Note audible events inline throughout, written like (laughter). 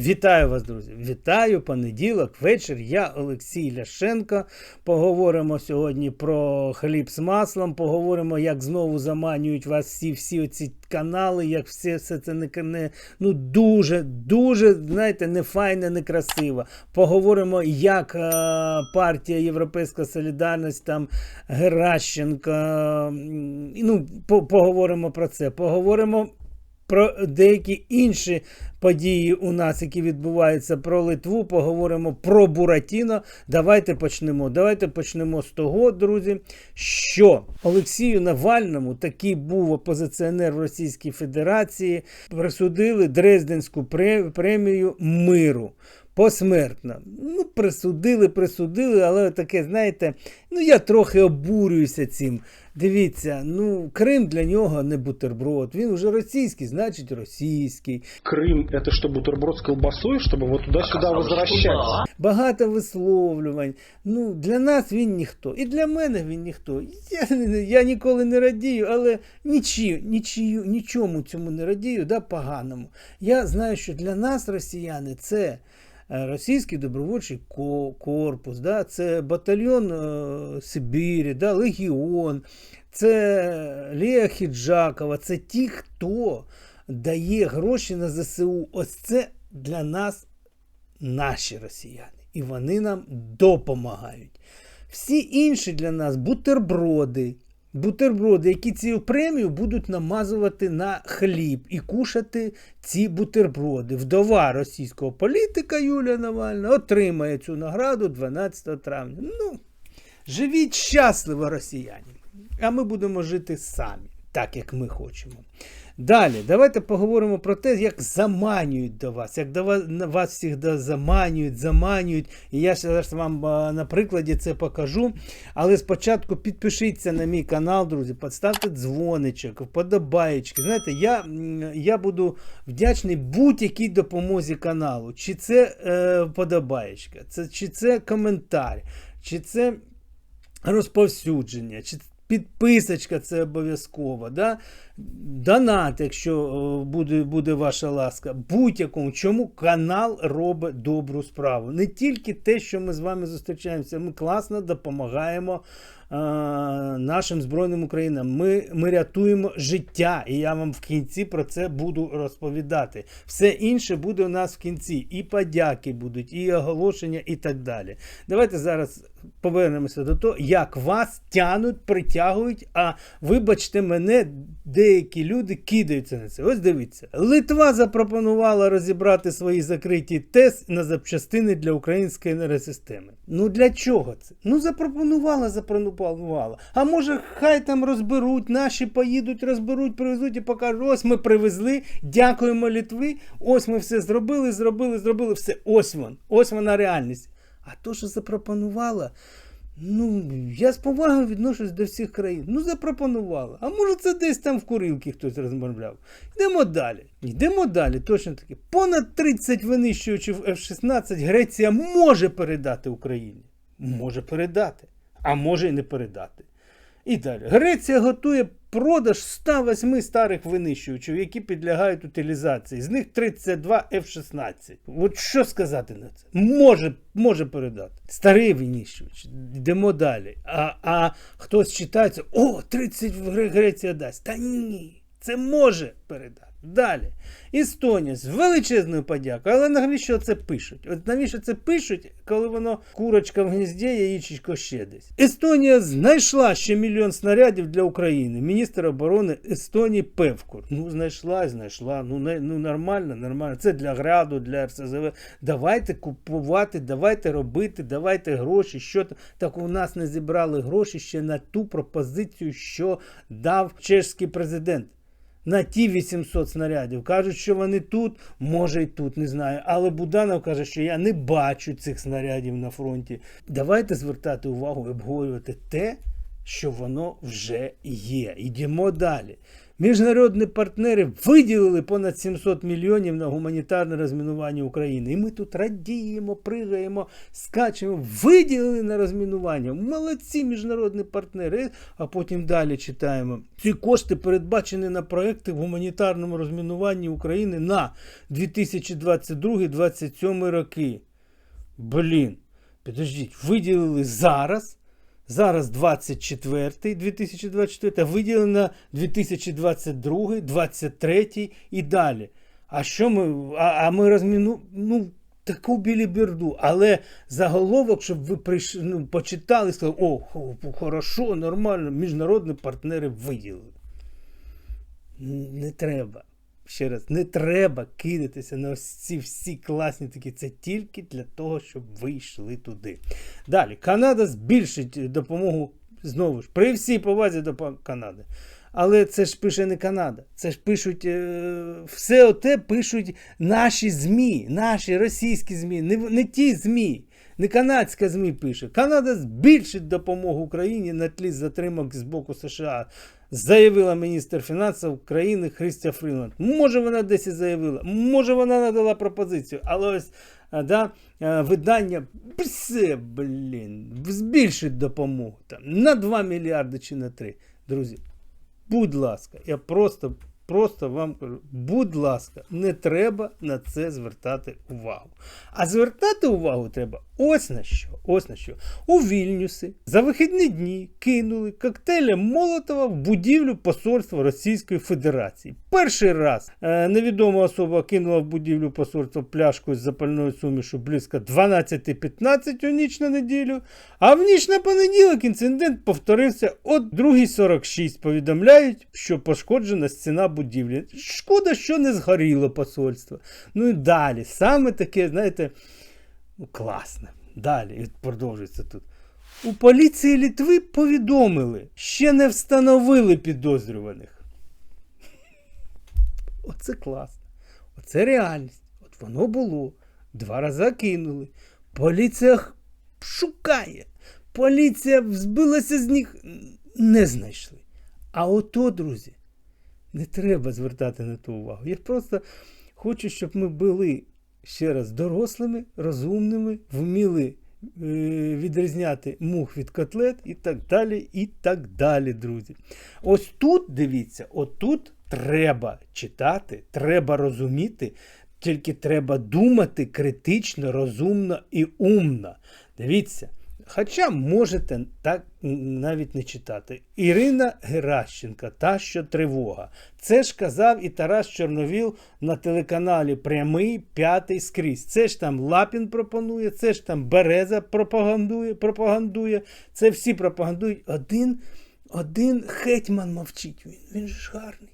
Вітаю вас, друзі! Вітаю понеділок, вечір. Я Олексій Ляшенко. Поговоримо сьогодні про хліб з маслом. Поговоримо, як знову заманюють вас всі всі оці канали, як все, все це не, не ну дуже, дуже, знаєте, не файне, не красиво. Поговоримо, як е, партія Європейська Солідарність, там Геращенко. м, Ну, по, поговоримо про це. Поговоримо про деякі інші події у нас, які відбуваються про Литву, поговоримо про Буратіно. Давайте почнемо. Давайте почнемо з того, друзі, що Олексію Навальному, такий був опозиціонер в Російській Федерації, присудили Дрезденську премію миру Посмертно. Ну, присудили, присудили, але таке, знаєте, ну я трохи обурююся цим. Дивіться, ну Крим для нього не бутерброд. Він уже російський, значить російський. Крым это что, бутерброд с колбасой, чтобы вот туда-сюда возвращаться? Багато висловлювань. Ну, для нас він ніхто. І для мене він ніхто. Я, я ніколи не радію, але нічі, нічію, нічому цьому не радію, да, поганому. Я знаю, що для нас, росіяни, це. е, Російський добровольчий корпус, да, це батальйон е, Сибірі, да, Легіон, це Лія Хіджакова, це ті, хто дає гроші на ЗСУ. Ось це для нас наші росіяни. І вони нам допомагають. Всі інші для нас бутерброди. Бутерброди, які цю премію будуть намазувати на хліб і кушати ці бутерброди. Вдова російського політика Юлія Навальна отримає цю награду 12 травня. Ну, живіть щасливо, росіяни. А ми будемо жити самі, так як ми хочемо. Далі, давайте поговоримо про те, як заманюють до вас, як до вас, вас всіх заманюють, заманюють. І я зараз вам на прикладі це покажу. Але спочатку підпишіться на мій канал, друзі, поставте дзвоничок, вподобаєчки. Знаєте, я, я буду вдячний будь-якій допомозі каналу. Чи це е, вподобаєчка, це, чи це коментар, чи це розповсюдження, чи підписочка це обов'язково. Да? Донат, якщо е, буде, буде ваша ласка, будь-якому, чому канал робить добру справу. Не тільки те, що ми з вами зустрічаємося, ми класно допомагаємо е, нашим Збройним Українам. Ми, ми рятуємо життя, і я вам в кінці про це буду розповідати. Все інше буде у нас в кінці. І подяки будуть, і оголошення, і так далі. Давайте зараз повернемося до того, як вас тянуть, притягують, а вибачте мене, деякі люди кидаються на це. Ось дивіться. Литва запропонувала розібрати свої закриті ТЕС на запчастини для української енергосистеми. Ну для чого це? Ну запропонувала, запропонувала. А може, хай там розберуть, наші поїдуть, розберуть, привезуть і покажуть, ось ми привезли, дякуємо Литві, ось ми все зробили, зробили, зробили, все. Ось вон, ось вона реальність. А то, що запропонувала, ну, я з повагою відношусь до всіх країн. Ну, запропонувала. А може це десь там в курилці хтось розмовляв. Йдемо далі. Йдемо далі, точно таки. Понад 30 винищувачів F-16 Греція може передати Україні. Може передати, а може і не передати. І далі. Греція готує продаж 108 старих винищувачів, які підлягають утилізації. З них 32 F-16. От що сказати на це? Може, може передати. Старий винищувач. Йдемо далі. А, а хтось читається, о, 30 в Греція дасть. Та ні, це може передати. Далі. Естонія з величезною подякою, але навіщо це пишуть? От навіщо це пишуть, коли воно курочка в гнізді, яєчко ще десь? Естонія знайшла ще мільйон снарядів для України. Міністр оборони Естонії Певкур. Ну, знайшла, знайшла. Ну, не, ну нормально, нормально. Це для граду, для РСЗВ. Давайте купувати, давайте робити, давайте гроші. Що там. Так у нас не зібрали гроші ще на ту пропозицію, що дав чешський президент на ті 800 снарядів. Кажуть, що вони тут, може і тут, не знаю. Але Буданов каже, що я не бачу цих снарядів на фронті. Давайте звертати увагу і обговорювати те, що воно вже є. Йдемо далі. Міжнародні партнери виділили понад 700 мільйонів на гуманітарне розмінування України. І ми тут радіємо, пригаємо, скачемо, виділили на розмінування. Молодці міжнародні партнери. А потім далі читаємо. Ці кошти передбачені на проекти в гуманітарному розмінуванні України на 2022-2027 роки. Блін, підождіть, виділили зараз. Зараз 24 2024, виділено на 2022, 2023 і далі. А що ми? А, а ми розміну. Ну, таку біліберду. Але заголовок, щоб ви прийшли, ну, почитали і сказали, о, хорошо, нормально, міжнародні партнери виділили. Не треба. Ще раз, не треба кидатися на ось ці всі класні такі. Це тільки для того, щоб ви йшли туди. Далі, Канада збільшить допомогу знову ж при всій повазі до Канади. Але це ж пише не Канада. Це ж пишуть е, все оте пишуть наші ЗМІ, наші російські ЗМІ, не, не ті ЗМІ. Не канадська ЗМІ пише. Канада збільшить допомогу Україні на тлі затримок з боку США, заявила міністр фінансів країни Христя Фріланд. Може, вона десь і заявила, може, вона надала пропозицію, але ось да, видання все, блін, збільшить допомогу там, на 2 мільярди чи на 3. Друзі, будь ласка, я просто, просто вам кажу, будь ласка, не треба на це звертати увагу. А звертати увагу треба ось на що. Ось на що. У Вільнюсі за вихідні дні кинули коктейлем Молотова в будівлю посольства Російської Федерації. Перший раз е, невідома особа кинула в будівлю посольства пляшку з запальною сумішу близько 12.15 у ніч на неділю. А в ніч на понеділок інцидент повторився о 2.46. Повідомляють, що пошкоджена стіна будівлі. Шкода, що не згоріло посольство. Ну і далі. Саме таке, знаєте, ну, класне. Далі продовжується тут. У поліції Літви повідомили, ще не встановили підозрюваних. (laughs) Оце класно. Оце реальність. От воно було. Два рази кинули. Поліція шукає. Поліція збилася з них. Не знайшли. А ото, друзі, не треба звертати на ту увагу. Я просто хочу, щоб ми були ще раз дорослими, розумними, вміли е, відрізняти мух від котлет і так далі, і так далі, друзі. Ось тут, дивіться, отут треба читати, треба розуміти, тільки треба думати критично, розумно і умно. Дивіться. Хоча можете так навіть не читати. Ірина Геращенка, та що тривога. Це ж казав і Тарас Чорновіл на телеканалі Прямий п'ятий скрізь. Це ж там Лапін пропонує, це ж там Береза пропагандує, пропагандує. Це всі пропагандують. Один, один гетьман мовчить. Він, він ж гарний.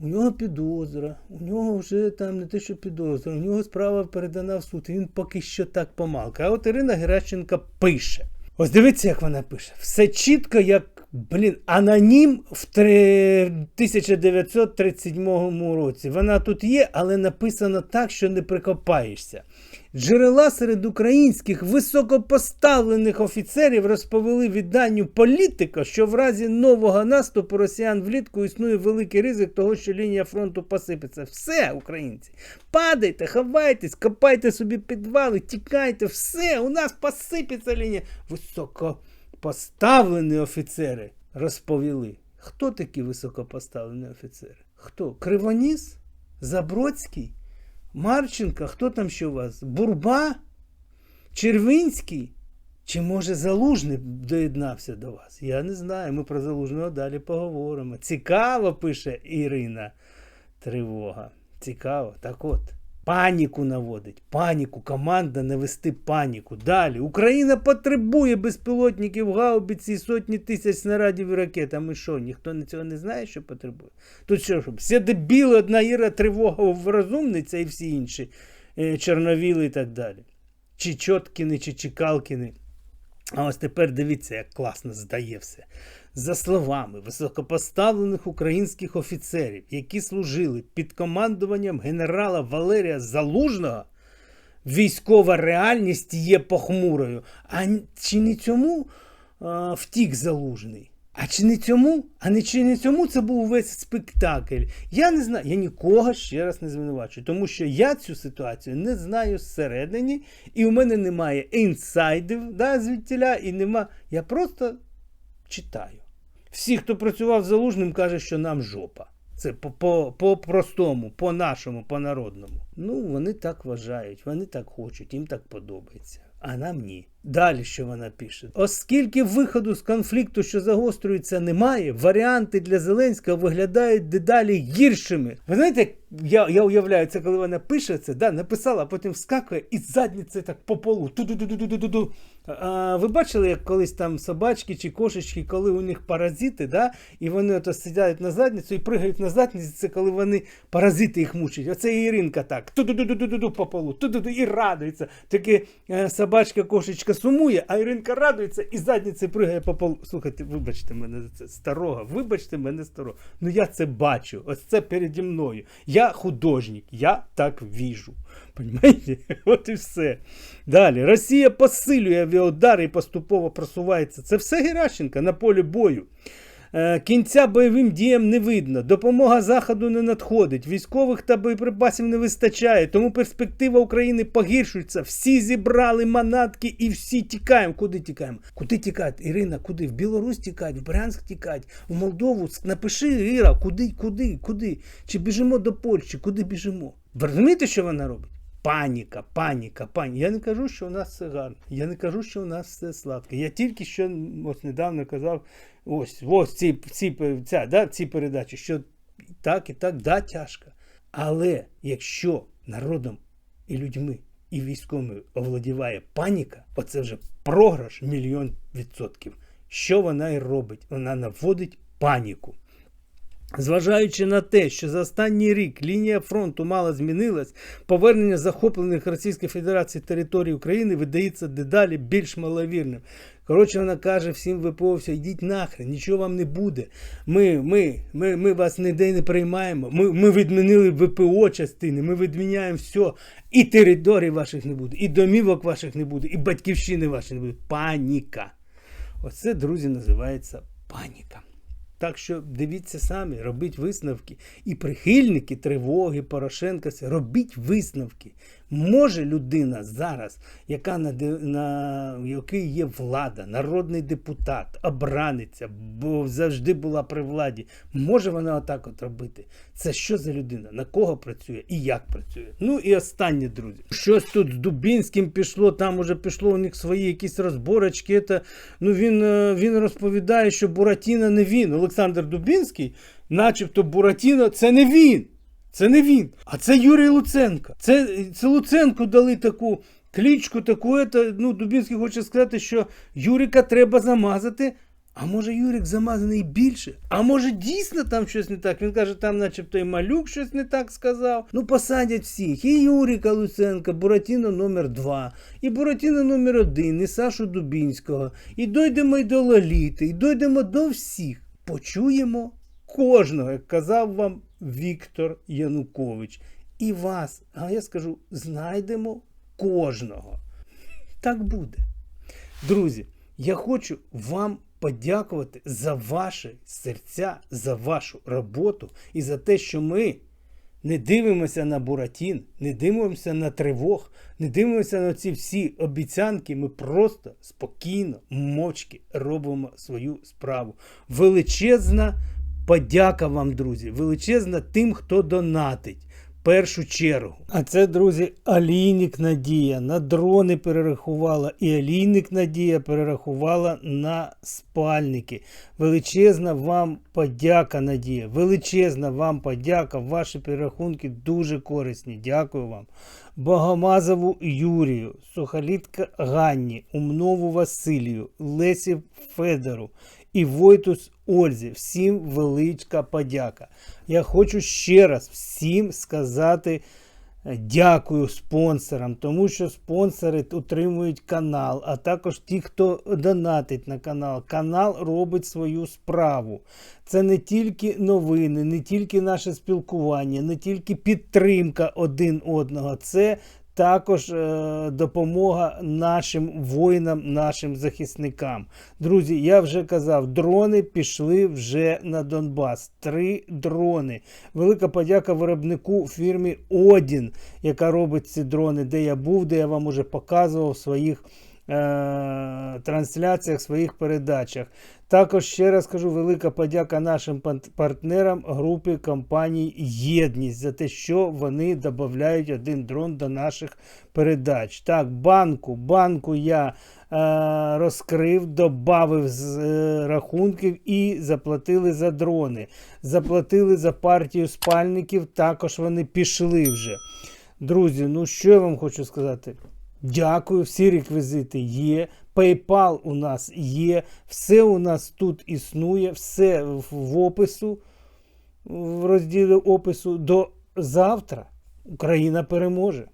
У нього підозра, у нього вже там не те, що підозра, у нього справа передана в суд. і Він поки що так помалка. А от Ірина Геращенка пише. Ось дивіться, як вона пише. Все чітко, як, блін, анонім в 1937 році. Вона тут є, але написано так, що не прикопаєшся. Джерела серед українських високопоставлених офіцерів розповіли відданню політика, що в разі нового наступу росіян влітку існує великий ризик того, що лінія фронту посипеться. Все, українці, падайте, ховайтесь, копайте собі підвали, тікайте, все, у нас посипеться лінія. Високопоставлені офіцери розповіли. Хто такі високопоставлені офіцери? Хто? Кривоніс? Забродський? Марченко, хто там ще у вас? Бурба? Червинський? Чи може Залужний доєднався до вас? Я не знаю. Ми про Залужного далі поговоримо. Цікаво, пише Ірина. Тривога. Цікаво. Так от. Паніку наводить. Паніку. Команда навести паніку. Далі. Україна потребує безпілотників гаубиці і сотні тисяч снарядів і ракет. А ми що, ніхто цього не знає, що потребує? Тут що, що всі дебіли, одна Іра, тривога, розумниця і всі інші е, чорновіли і так далі. Чи Чоткіни, чи Чекалкіни. А ось тепер дивіться, як класно здає все. За словами високопоставлених українських офіцерів, які служили під командуванням генерала Валерія Залужного, військова реальність є похмурою. А чи не цьому а, втік залужний? А чи не цьому? А не чи не цьому це був весь спектакль? Я не знаю, я нікого ще раз не звинувачую, тому що я цю ситуацію не знаю зсередині, і у мене немає інсайдів да, звідтіля, і нема. Я просто читаю. Всі, хто працював з залужним, каже, що нам жопа. Це по- по- по-простому, по-нашому, по-народному. Ну, вони так вважають, вони так хочуть, їм так подобається. А нам ні. Далі що вона пише: оскільки виходу з конфлікту, що загострюється, немає, варіанти для Зеленського виглядають дедалі гіршими. Ви знаєте, я, я уявляю це, коли вона пише це, да, написала, а потім вскакує і задницею так по полу. Ту-ду-ду-ду-ду-ду. А, ви бачили, як колись там собачки чи кошечки, коли у них паразити, да, і вони ото сидять на задницю і пригають на задницю, це коли вони паразити їх мучать. Оце Іринка так. Ту-ду-ду-ду-ду-ду по полу, ту-ду-ду, і радується. Таке собачка, кошечка сумує, а Іринка радується і задницею пригає по полу. Слухайте, вибачте мене за це старого, вибачте мене старого. Ну я це бачу. Ось це переді мною. Я художник, я так віжу. Понимаєте? (laughs) От і все. Далі. Росія посилює авіаудари і поступово просувається. Це все Геращенка на полі бою. Е, Кінця бойовим діям не видно, допомога Заходу не надходить, військових та боєприпасів не вистачає, тому перспектива України погіршується. Всі зібрали манатки і всі тікаємо. Куди тікаємо? Куди тікають? Ірина, куди? В Білорусь тікають, в Брянськ тікають, в Молдову. Напиши, Іра, куди, куди, куди? Чи біжимо до Польщі? Куди біжимо? Ви розумієте, що вона робить? Паніка, паніка, паніка. Я не кажу, що у нас все гарно. Я не кажу, що у нас все сладко. Я тільки що ось недавно казав, ось, ось ці, ці, ця, да, ці передачі, що так і так, да, тяжко. Але якщо народом і людьми, і військовими овладіває паніка, оце вже програш мільйон відсотків. Що вона і робить? Вона наводить паніку. Зважаючи на те, що за останній рік лінія фронту мало змінилась, повернення захоплених Російської Федерації територій України видається дедалі більш маловірним. Коротше, вона каже всім ВПО, все, йдіть нахрен, нічого вам не буде. Ми, ми, ми, ми вас ніде не приймаємо. Ми, ми відмінили ВПО частини, ми відміняємо все. І територій ваших не буде, і домівок ваших не буде, і батьківщини вашої не буде. Паніка. Оце, друзі, називається паніка. Так що дивіться самі, робіть висновки. І прихильники тривоги Порошенка, робіть висновки. Може людина зараз, яка на, на якій є влада, народний депутат, обраниться, бо завжди була при владі, може вона отак от робити. Це що за людина? На кого працює і як працює? Ну і останнє, друзі. Щось тут з Дубінським пішло, там уже пішло у них свої якісь розборочки. Это, ну він, е, він розповідає, що Буратіно не він. Olександр Дубінський, начебто Буратіно, це не він. Це не він, а це Юрій Луценко. Це, це Луценку дали таку клічку, таку. Это, ну, Дубінський хоче сказати, що Юрика треба замазати. А може Юрик замазаний більше? А може дійсно там щось не так? Він каже, там начебто і малюк щось не так сказав. Ну посадять всіх. І Юрика Луценка, Буратіно номер 2 і Буратіно номер 1 і Сашу Дубінського. І дойдемо й до Лоліти, і дойдемо до всіх. Почуємо кожного, як казав вам Віктор Янукович. І вас, а я скажу, знайдемо кожного. Так буде. Друзі, я хочу вам подякувати за ваші серця, за вашу роботу і за те, що ми не дивимося на Буратін, не дивимося на тривог, не дивимося на ці всі обіцянки. Ми просто спокійно, мовчки робимо свою справу. Величезна подяка вам, друзі, величезна тим, хто донатить. Першу чергу. А це, друзі, Алійник Надія на дрони перерахувала, і Алійник Надія перерахувала на спальники. Величезна вам подяка, Надія. Величезна вам подяка. Ваші перерахунки дуже корисні. Дякую вам. Богомазову Юрію, Сухолітка Ганні, Умнову Василію, Лесі Федору і Войтус Ользі. Всім величка подяка. Я хочу ще раз всім сказати е, дякую спонсорам, тому що спонсори утримують канал, а також ті, хто донатить на канал. Канал робить свою справу. Це не тільки новини, не тільки наше спілкування, не тільки підтримка один одного. Це також е, допомога нашим воїнам, нашим захисникам. Друзі, я вже казав, дрони пішли вже на Донбас. Три дрони. Велика подяка виробнику фірмі Одін, яка робить ці дрони, де я був, де я вам уже показував в своїх е- трансляціях, своїх передачах. Також ще раз кажу, велика подяка нашим партнерам групи компаній Єдність за те, що вони додають один дрон до наших передач. Так, банку, банку я е, розкрив, додав з е, рахунків і заплатили за дрони. Заплатили за партію спальників, також вони пішли вже. Друзі, ну що я вам хочу сказати? Дякую, всі реквізити є. PayPal у нас є, все у нас тут існує, все в опису, в розділі опису. До завтра Україна переможе.